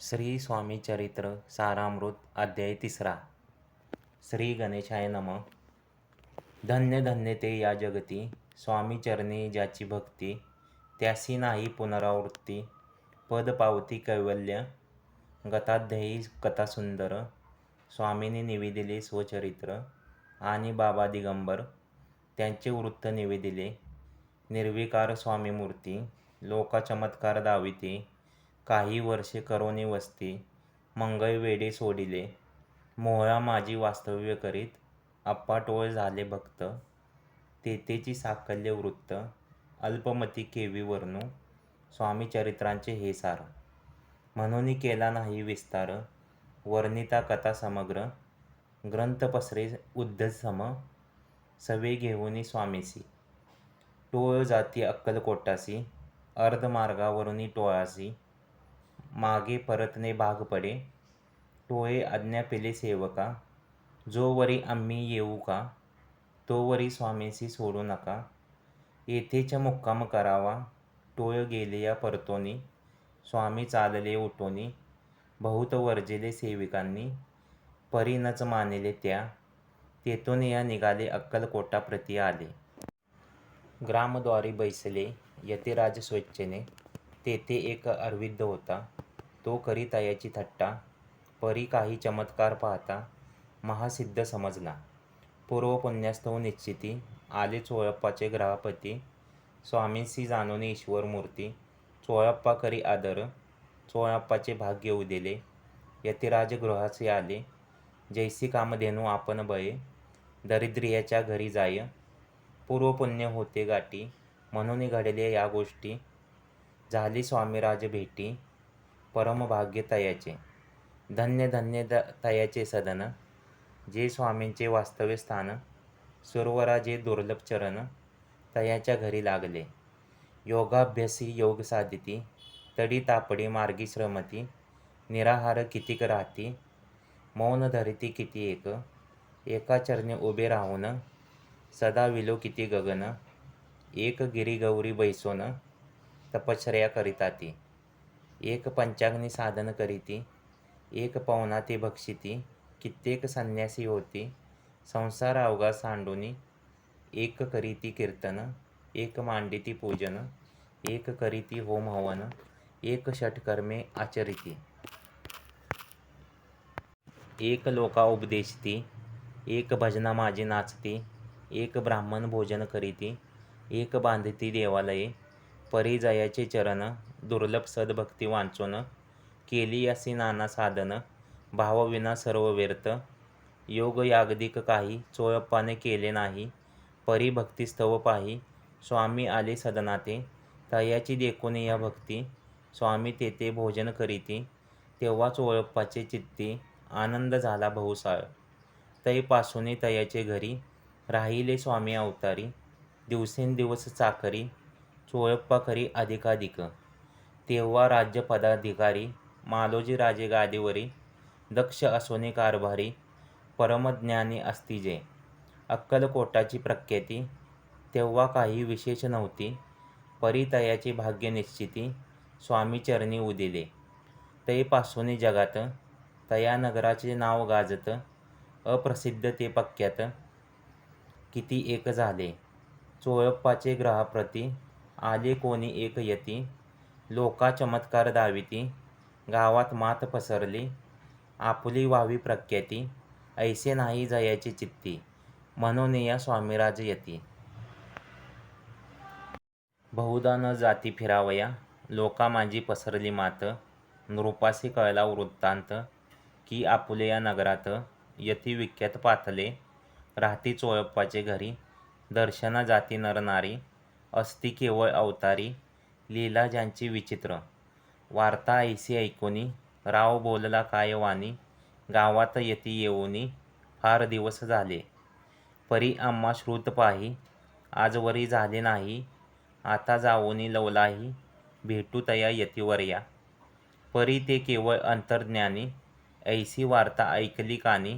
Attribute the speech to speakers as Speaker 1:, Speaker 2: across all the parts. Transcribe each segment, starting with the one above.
Speaker 1: श्री स्वामी चरित्र सारामृत अध्याय तिसरा. श्री गणेशाय नम. धन्य धन्य ते या जगती स्वामी चरणी ज्याची भक्ती त्यासी नाही पुनरावृत्ती पद पावती कैवल्य गताध्ययी कथा सुंदर स्वामीने निवेदिले स्वचरित्र आणि बाबा दिगंबर त्यांचे वृत्त निवेदिले निर्विकार स्वामी मूर्ती लोका चमत्कार दाविते काही वर्षे करोनी वस्ती मंगळ वेडे सोडिले. मोहळा माझी वास्तव्य करीत अप्पा टोळ झाले भक्त. तेथेची साकल्य वृत्त अल्पमती केवी वर्णू. स्वामी चरित्रांचे हे सार. म्हणून केला नाही विस्तार. वर्णिता कथा समग्र. ग्रंथ पसरे उद्धत सम. सवे घेऊनी स्वामीसी. टोळ जाती अक्कलकोटासी अर्धमार्गावरुनी टोळासी. मागे परतणे भाग पडे. टोळे आज्ञा पेले सेवका. जोवरी आम्ही येऊ का? तोवरी स्वामीसी सोडू नका. येथेच मुक्काम करावा. टोळ गेले या परतोनी. स्वामी चालले उठोनी. बहुत वर्जिले सेविकांनी. परीनच मानिले त्या. तेथून या निघाले अक्कलकोटा प्रती आले. ग्रामद्वारी बैसले. यतिराज स्वेच्छेने. तेथे एक अरविंद होता. तो करीता याची थट्टा परी काही चमत्कार पाहता महासिद्ध समजला पूर्व पुण्यास्तव निश्चिती आले चोळप्पाचे ग्रहपती स्वामींसी जाणून ईश्वर मूर्ती चोळप्पा करी आदर चोळप्पाचे भाग्य उदिले यतिराजगृहाचे आले जैसी कामधेनू आपण बये दरिद्रियाच्या घरी जाय पूर्व पुण्य होते गाठी म्हणून घडले या गोष्टी झाली स्वामीराज भेटी परमभाग्य तयाचे धन्य धन्य द तयाचे सदन जे स्वामींचे वास्तव्य स्थान सुरवरा जे दुर्लभ चरण तयाच्या घरी लागले. योगाभ्यासी योग साधिती तडी तापडी मार्गी श्रमती निराहार कितीक राहती मौन धरिती किती एक एका चरणी उभे राहून सदा विलो किती गगन एक गिरी गौरी बैसोन तपश्चर्या करिता ती एक पंचाग्नी साधन करीती एक पवना ते भक्षिती कित्येक संन्यासी होती संसार अवघा सांडूनी एक करीती कीर्तन एक मांडिती पूजन एक करीती होम हवन एक षटकर्मे आचरिती. एक लोका उपदेशती एक भजना माझी नाचती एक ब्राह्मण भोजन करीती एक बांधती देवालये परिजयाचे चरण दुर्लभ सद्भक्ती वांचून केली असी नाना साधन भावविना सर्व व्यर्थ. योग यागदिक काही चोळप्पाने केले नाही परी स्तव पाही. स्वामी आले सदनाते तयाची देखून या भक्ती. स्वामी तेथे भोजन करीती तेव्हा चोळप्पाचे चित्ती आनंद झाला बहुसाळ. तैपासून तयाचे घरी राहिले स्वामी अवतारी. दिवसेंदिवस चाकरी चोळप्पा खरी अधिकाधिक. तेव्हा राज्यपदाधिकारी मालोजी राजे गादीवरी दक्ष असोनी कारभारी परमज्ञानी असतीजे अक्कलकोटाची प्रख्याती तेव्हा काही विशेष नव्हती परितयाची भाग्य निश्चिती स्वामी चरणी उदिले. तैपासून जगात तया नगराचे नाव गाजत अप्रसिद्ध ते पक्क्यात किती एक झाले. चोळप्पाचे ग्रहाप्रती आले कोणी एक यती लोका चमत्कार दाविती गावात मात पसरली आपुली व्हावी प्रख्याती ऐसे नाही जयाची चित्ती म्हणून या स्वामीराज यती. बहुधा न जाती फिरावया लोका माझी पसरली मात नृपासी कळला वृत्तांत की आपुले या नगरात यती विख्यात पाथले राहती चोळप्पाचे घरी दर्शना जाती नरनारी असती केवळ अवतारी लीला ज्यांची विचित्र. वार्ता ऐसी ऐकोनी राव बोलला काय वाणी गावात येती येऊनी फार दिवस झाले. परी आम्हा श्रुत पाही आजवरी झाले नाही आता जाऊनी लवलाही भेटू तया यतीवर या परी ते केवळ अंतर्ज्ञानी ऐसी वार्ता ऐकली कानी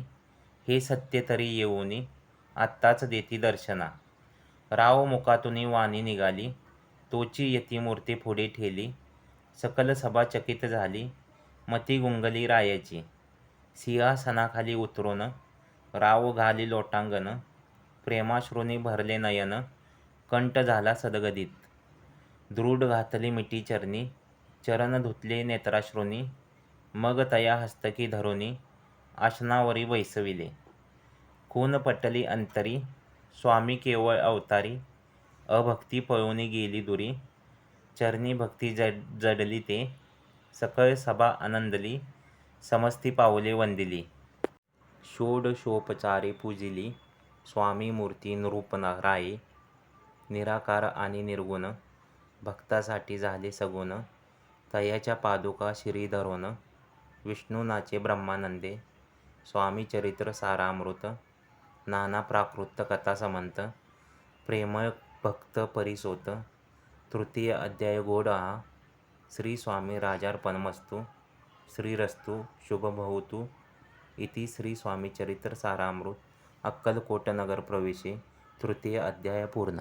Speaker 1: हे सत्य तरी येऊनी आत्ताच देती दर्शना. राव मुखातून वाणी निघाली तोची यती मूर्ती पुढे ठेली. सकल सभा चकित झाली. मती गुंगली रायाची. सिंहासनाखाली उतरून राव घाली लोटांगण. प्रेमाश्रुनी भरले नयन. कंठ झाला सदगदित. दृढ घातली मिठी चरणी. चरण धुतले नेत्राश्रूंनी. मग तया हस्तकी धरुनी. आसनावरी वैसविले. खून पटली अंतरी. स्वामी केवळ अवतारी. अभक्ती पळवणी गेली दुरी. चरणी भक्ती जड जडली ते. सकळ सभा आनंदली. समस्ती पावले वंदिली. षोडशोपचारे पूजिली. स्वामी मूर्ती नृपराये निराकार आणि निर्गुण. भक्तासाठी झाले सगुण. तयाच्या पादुका श्रीधरोन विष्णुनाचे ब्रह्मानंदे. स्वामी चरित्र सारामृत. नाना प्राकृत कथा समंत. प्रेमळ भक्त परिसोत तृतीय अध्याय गोडा श्री स्वामी राजार्पणमस्तु. श्रीरस्तु शुभभवतु इति श्री स्वामी चरित्र सारामृत. अक्कलकोट प्रवेशे तृतीय अध्याय पूर्ण.